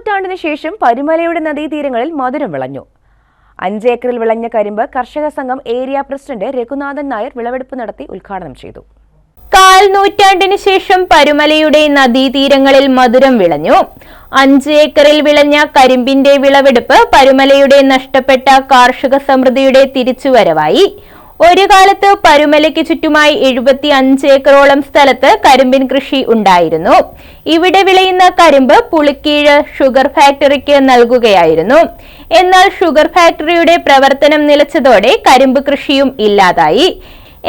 നൂറ്റാണ്ടിന് ശേഷം പരുമലയുടെ നദീതീരങ്ങളിൽ മധുരം വിളഞ്ഞു. അഞ്ചേക്കറിൽ വിളഞ്ഞ കരിമ്പ് കർഷക സംഘം ഏരിയ പ്രസിഡന്റ് രഘുനാഥൻ നായർ വിളവെടുപ്പ് നടത്തി ഉദ്ഘാടനം ചെയ്തു. കാൽ നൂറ്റാണ്ടിന് ശേഷം പരുമലയുടെ നദീതീരങ്ങളിൽ മധുരം വിളഞ്ഞു. അഞ്ച് ഏക്കറിൽ വിളഞ്ഞ കരിമ്പിന്റെ വിളവെടുപ്പ് പരുമലയുടെ നഷ്ടപ്പെട്ട കാർഷിക സമൃദ്ധിയുടെ തിരിച്ചുവരവായി. ഒരു കാലത്ത് പരുമലയ്ക്ക് ചുറ്റുമായി എഴുപത്തി അഞ്ച് ഏക്കറോളം സ്ഥലത്ത് കരിമ്പിൻ കൃഷി ഉണ്ടായിരുന്നു. ഇവിടെ വിളയുന്ന കരിമ്പ് പുളിക്കീഴ് ഷുഗർ ഫാക്ടറിക്ക് നൽകുകയായിരുന്നു. എന്നാൽ ഷുഗർ ഫാക്ടറിയുടെ പ്രവർത്തനം നിലച്ചതോടെ കരിമ്പ് കൃഷിയും ഇല്ലാതായി.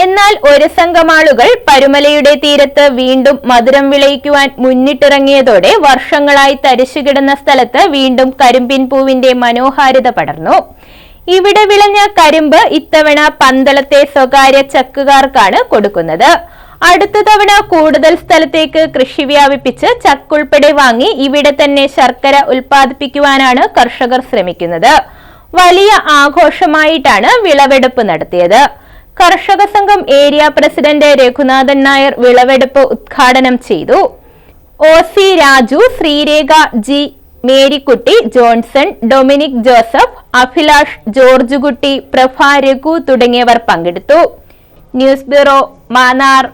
എന്നാൽ ഒരു സംഘം ആളുകൾ പരുമലയുടെ തീരത്ത് വീണ്ടും മധുരം വിളയിക്കുവാൻ മുന്നിട്ടിറങ്ങിയതോടെ വർഷങ്ങളായി തരിശുകിടന്ന സ്ഥലത്ത് വീണ്ടും കരിമ്പിൻ പൂവിന്റെ മനോഹാരിത പടർന്നു. ഇവിടെ വിളഞ്ഞ കരിമ്പ് ഇത്തവണ പന്തളത്തെ സ്വകാര്യ ചക്കുകാർക്കാണ് കൊടുക്കുന്നത്. അടുത്ത തവണ കൂടുതൽ സ്ഥലത്തേക്ക് കൃഷി വ്യാപിപ്പിച്ച് ചക്കുൾപ്പെടെ വാങ്ങി ഇവിടെ തന്നെ ശർക്കര ഉൽപ്പാദിപ്പിക്കുവാനാണ് കർഷകർ ശ്രമിക്കുന്നത്. വലിയ ആഘോഷമായിട്ടാണ് വിളവെടുപ്പ് നടത്തിയത്. കർഷക സംഘം ഏരിയ പ്രസിഡന്റ് രഘുനാഥൻ നായർ വിളവെടുപ്പ് ഉദ്ഘാടനം ചെയ്തു. O C Raju Sreerekha G Marykutty Johnson Dominic Joseph Abhilash George Kutty Prabha Raghu തുടങ്ങിയവർ പങ്കെടുത്തു. News bureau Mannar.